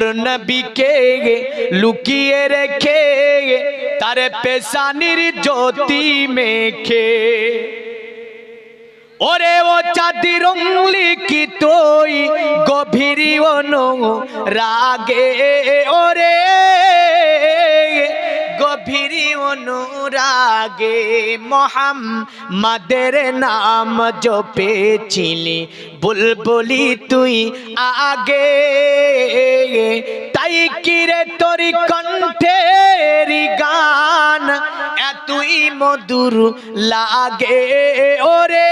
নবীকে লুকিয়ে রেখে, তার পেশানির জ্যোতি মেখে। ওরে ও চাঁদির উংলি কি তুই, গভীর রাগে ওরে গভীর অনুরাগে, মোহাম্মদের নাম জপেছিলি, বুলবুলি তুই আগে। তাই কিরে তোর কণ্ঠের গান? এতই মধুর লাগে ওরে।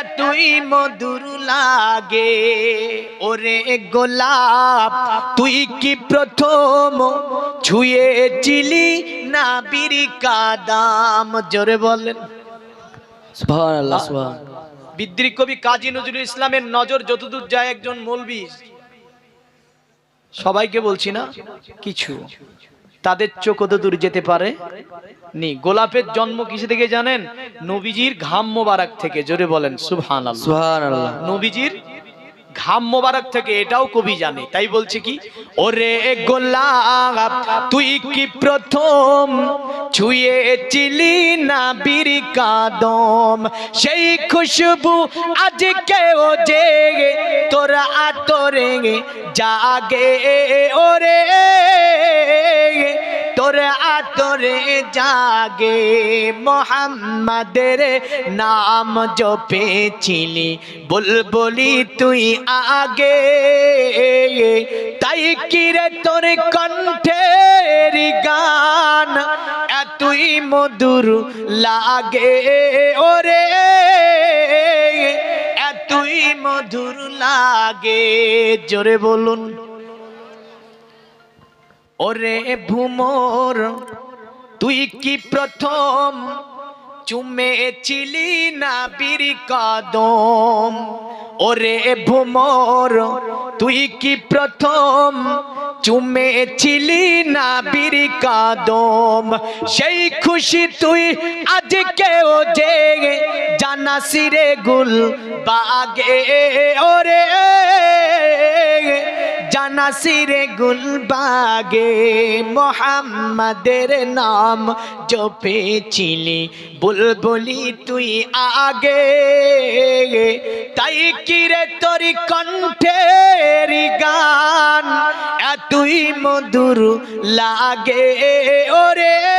এতই মধুর লাগে ওরে গোলাপ তুই কি প্রথম ছুঁয়ে চিলি না বিরি কাদাম? জোরে বলেন। বিদ্রী কবি কাজী নজরুল ইসলামের নজর যতদূর যায় একজন মৌলবী। সবাইকে বলছি না কিছু। তাদের চোখ কত দূর যেতে পারে নি। গোলাপের জন্ম কিসে থেকে জানেন? নবীজির ঘাম মোবারক থেকে জোরে বলেন সুবহানাল্লাহ। নবীজির ঘাম মোবারক থেকে এটাও কবি জানে। তাই বলছে কি ওরে গোলাপ তুই কি প্রথম ছুঁয়েছিলি না বীর কাদম? সেই খুশবু আজকে ও জেগে তোরা জাগে ওরে। তোর আতরে জাগে মোহাম্মদের নাম জপেছিলি, বুলবুলি তুই আগে। তাই কিরে তোর কণ্ঠের গান, এতই মধুর লাগে ওরে। মধুর লাগে, জোরে বলুন। ওরে ভুমর তুই কি প্রথম? চুমেছিলি না বীর কদম? ওরে ভুমর তুই কি প্রথম? চুমে চুমেছিলি না বীর কদম? সেই খুশি তুই আজকে ও যে জানাসি রে গুল বাগে, ওরে, জানাসিরে গুলবাগে মোহাম্মদের নাম জপেছিলি, বুলবুলি তুই আগে। তাই কিরে তোর কণ্ঠের গান, এতই মধুর লাগে, ওরে।